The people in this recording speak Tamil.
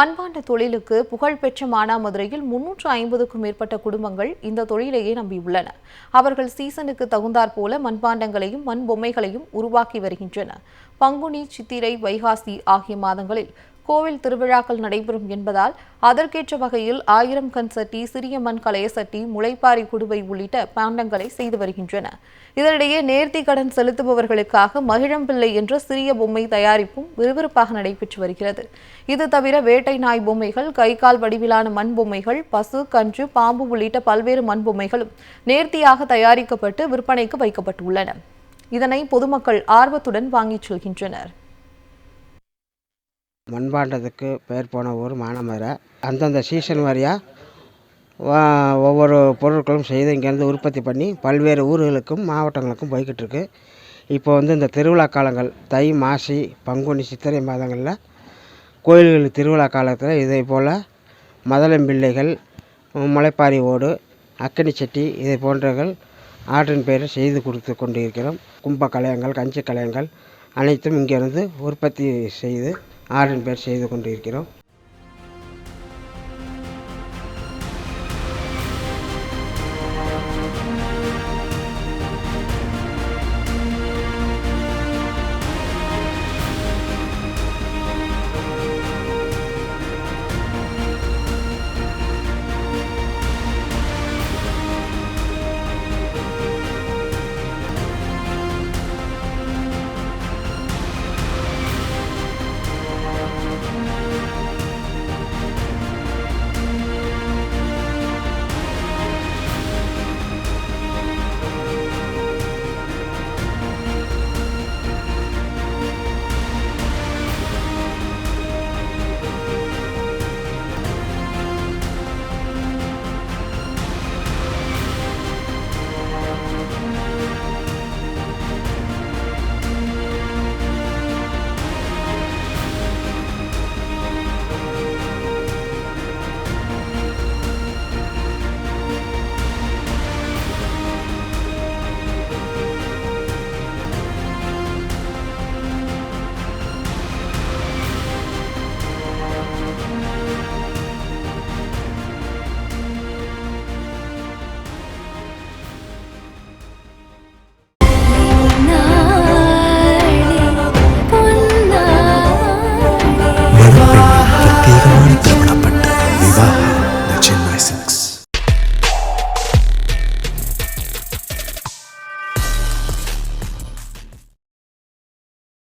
மண்பாண்ட தொழிலுக்கு புகழ்பெற்ற மானாமதுரையில் முன்னூற்று ஐம்பதுக்கும் மேற்பட்ட குடும்பங்கள் இந்த தொழிலையே நம்பியுள்ளன. அவர்கள் சீசனுக்கு தகுந்தாற் போல மண்பாண்டங்களையும் மண் பொம்மைகளையும் உருவாக்கி வருகின்றன பங்குனி சித்திரை வைகாசி ஆகிய மாதங்களில் கோவில் திருவிழாக்கள் நடைபெறும் என்பதால் அதற்கேற்ற வகையில் ஆயிரம் கண் சட்டி சிறிய மண் கலைய சட்டி முளைப்பாரி குடுவை உள்ளிட்ட பாண்டங்களை செய்து வருகின்றன. இதனிடையே நேர்த்தி கடன் செலுத்துபவர்களுக்காக மகிழம்பிள்ளை என்ற சிறிய பொம்மை தயாரிப்பும் விறுவிறுப்பாக நடைபெற்று வருகிறது. இது தவிர வேட்டை நாய் பொம்மைகள் கை கால் வடிவிலான மண் பொம்மைகள் பசு கன்று பாம்பு உள்ளிட்ட பல்வேறு மண் பொம்மைகளும் நேர்த்தியாக தயாரிக்கப்பட்டு விற்பனைக்கு வைக்கப்பட்டுள்ளன. இதனை பொதுமக்கள் ஆர்வத்துடன் வாங்கிச் செல்கின்றனர். மண்பாண்டத்துக்கு பேர் போன ஊர் மானாமதுரை அந்தந்த சீசன் வாரியாக ஒவ்வொரு பொருட்களும் செய்து இங்கேருந்து உற்பத்தி பண்ணி பல்வேறு ஊர்களுக்கும் மாவட்டங்களுக்கும் போய்கிட்டுருக்கு இப்போ வந்து இந்த திருவிழா காலங்கள் தை மாசி பங்குனி சித்திரை மாதங்களில் கோயில்கள் திருவிழா காலத்தில் இதே போல் மதளம்பிள்ளைகள் முளைப்பாரி ஓடு அக்கனி சட்டி இதை போன்றகள் ஆற்றின் பேரில் செய்து கொடுத்து கொண்டு இருக்கிறோம் கும்ப கலையங்கள் கஞ்சி கலையங்கள் அனைத்தும் இங்கேருந்து உற்பத்தி செய்து ஆர்டரின் பேர் செய்து கொண்டு இருக்கிறோம்